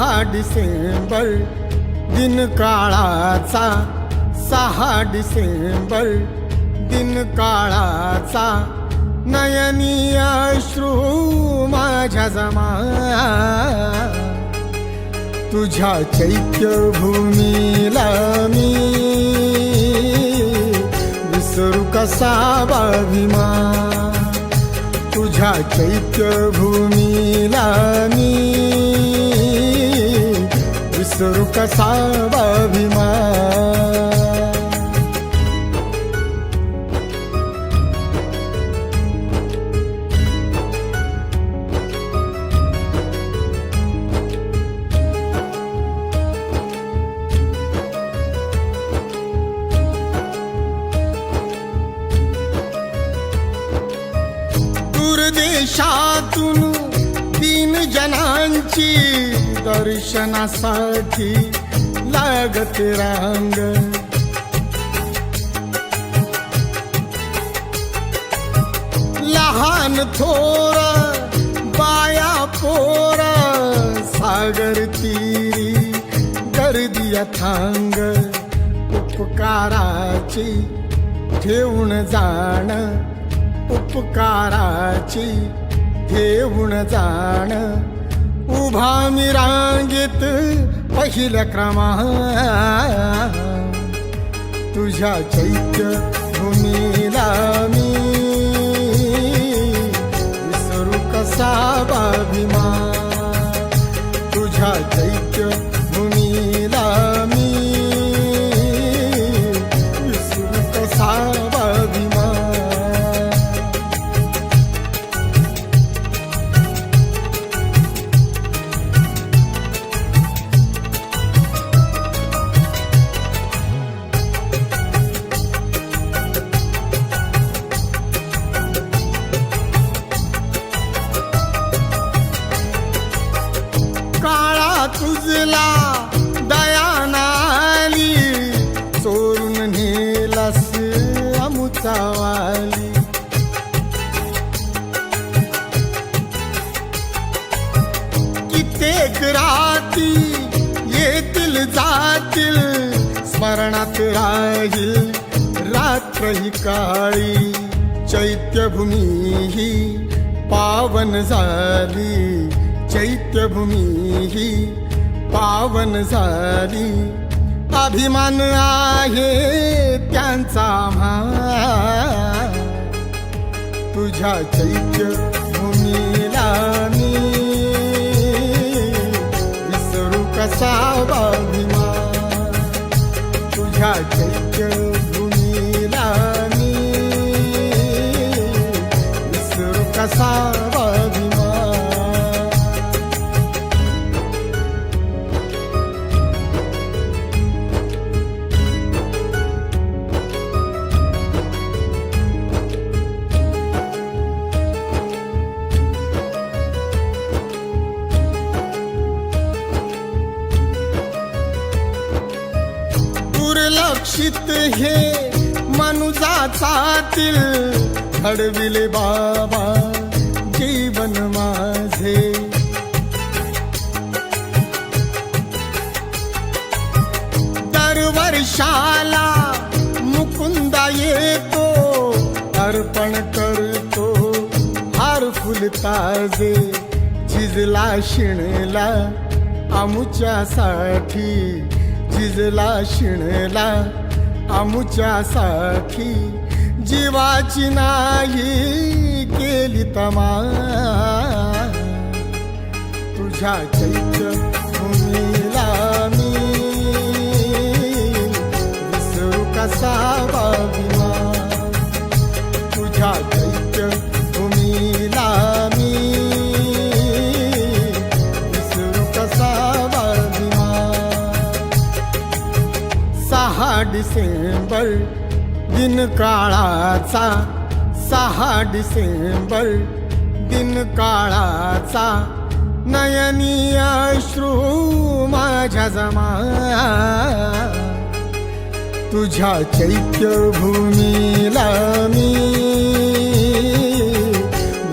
सहा डिसेंबर दिन काळाचा सहा डिसेंबर दिन काळाचा नयनी अश्रू माझ्या जमा तुझ्या चैत्यभूमीला मी विसरू कसा बाभिमा तुझ्या चैत्यभूमीला मी विसरू कसा अभिमान? दर्शनासाठी लागते रांग. लहान थोर बाया पोर सागर तीरी गर्दी थांग. उपकाराची ठेवून जाण. उपकाराची ठेवून जाण. उभा मी रांगेत पहिल्या क्रमा तुझ्या चैत्य भूमीला मी विसरू कसा बाभिमा तुझ्या चैत्य पावन झाली चैत्यभूमी ही पावन झाली. अभिमान आहे त्यांचा आम्हा तुझ्या चैत्य भूमीला मी विसरू कसा अभिमान? तुझ्या चैत्य दुर्लक्षित हे मनुजाचातील घडविले बाबा. फुल ताजे झिजला शिणला आमुच्यासाठी झिजला शिणला आमुच्यासाठी जीवाची नाही केली तमा तुझ्या चैत्य भूमीला मी विसरू कसा डिसेंबर दिन काळाचा सहा डिसेंबर दिन काळाचा नयनी अश्रू माझ्या जमा तुझ्या चैत्यभूमीला मी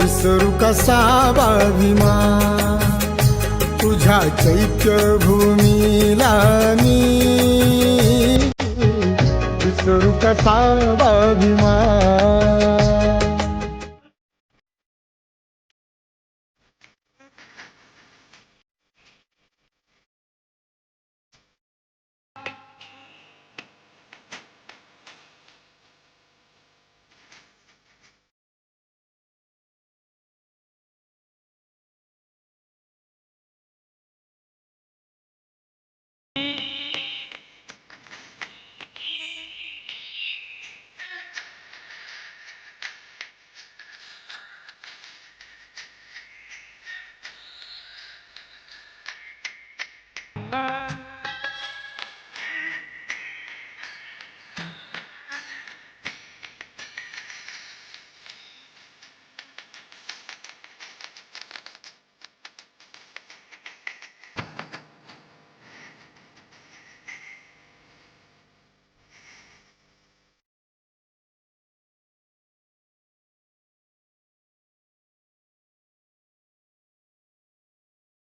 विसरू कसा बाविमा तुझ्या चैत्यभूमीला मी अभिमा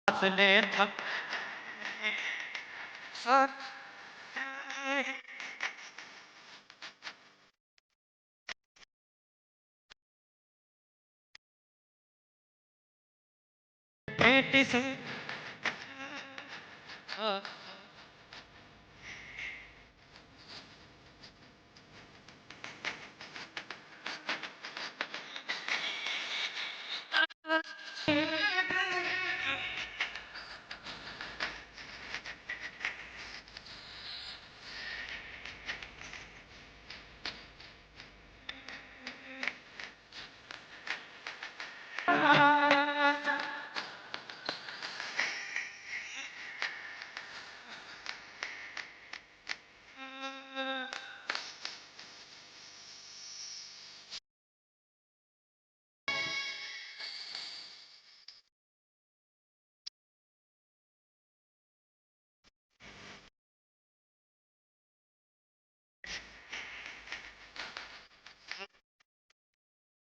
वाचले थक सर बेटी से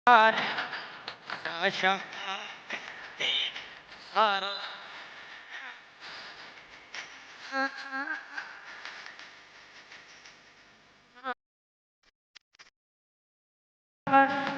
Bye. Uh -huh.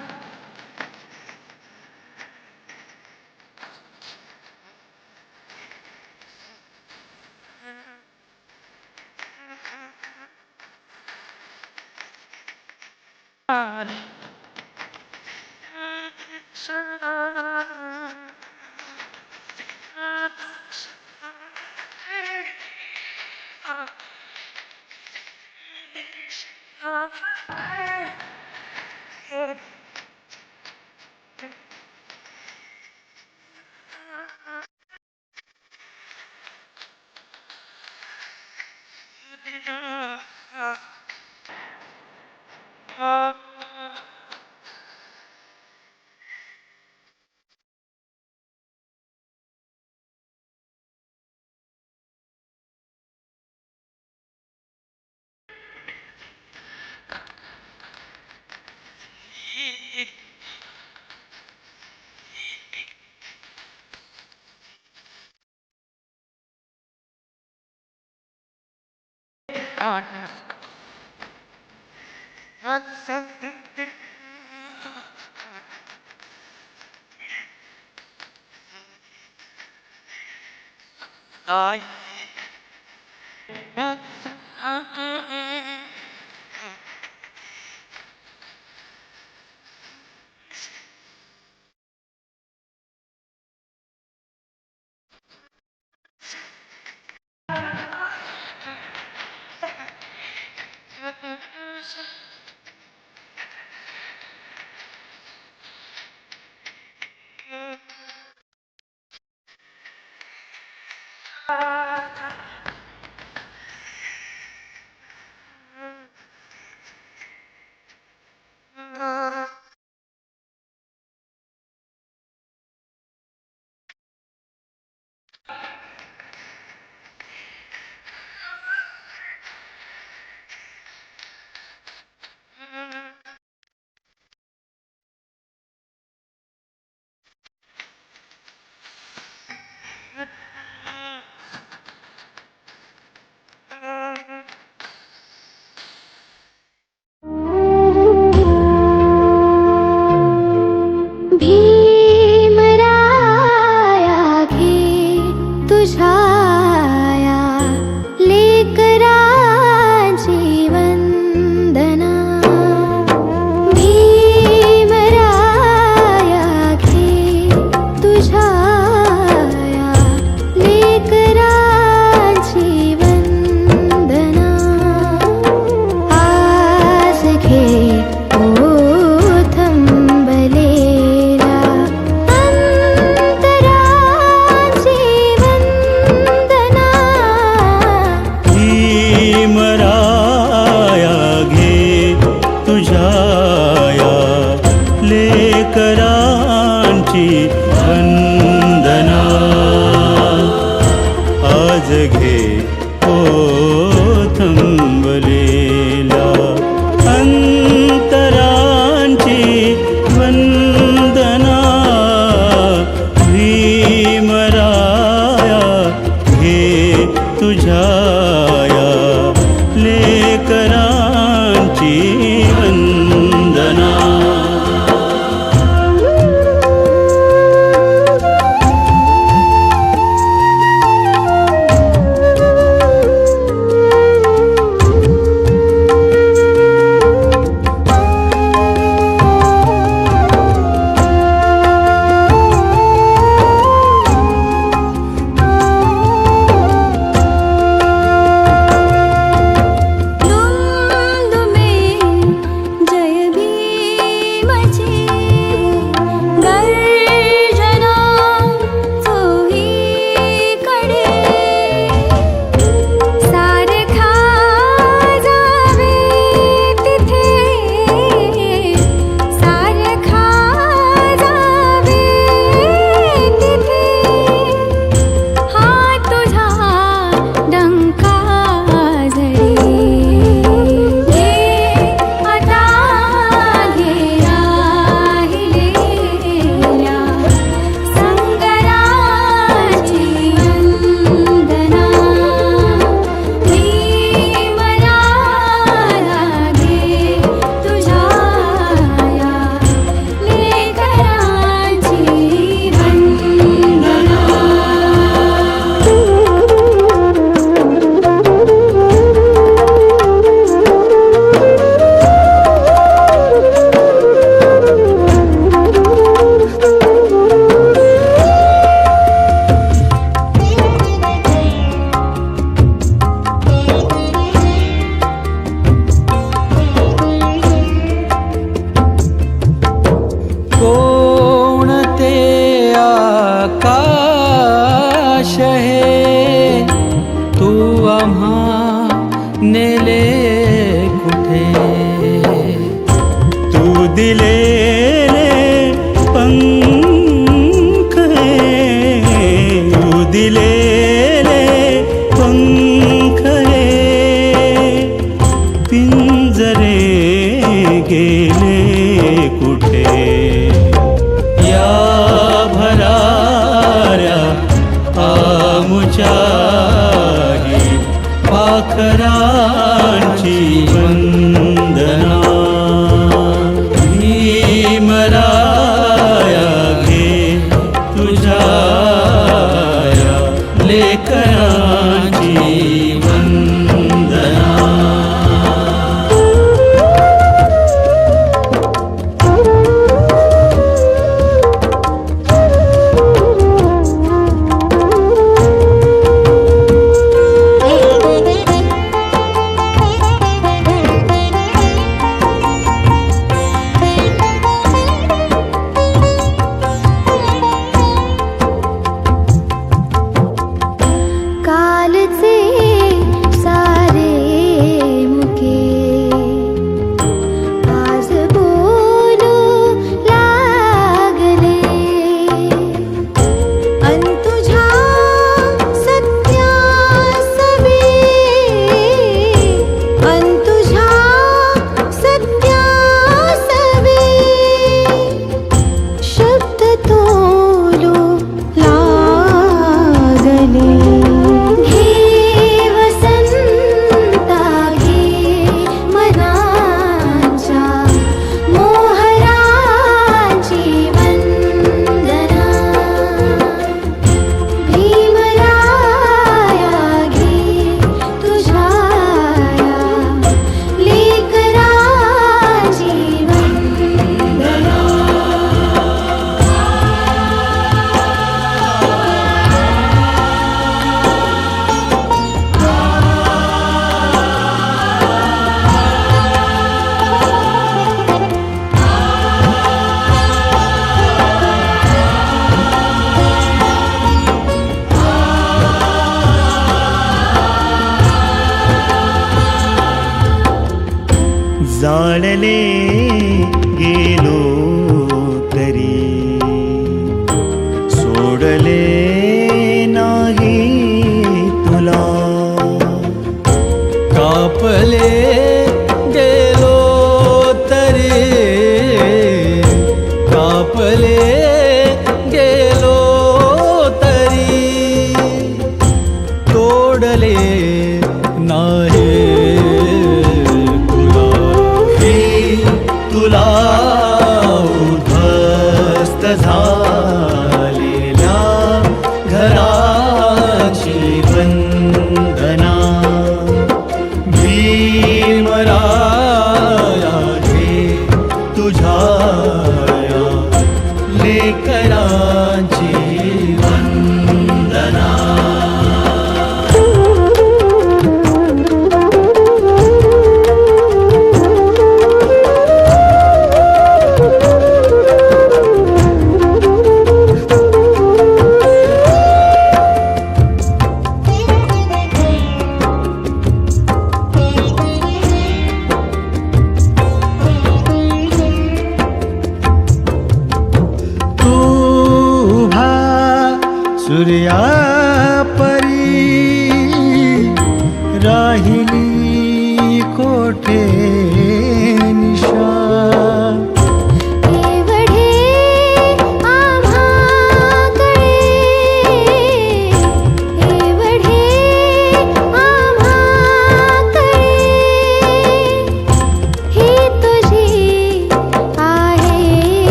सारा I uh, नेले कुठे? तू दिले ಮಾಡಲೇ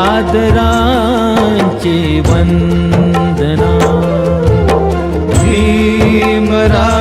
आदरांचे वंदना. भीमरा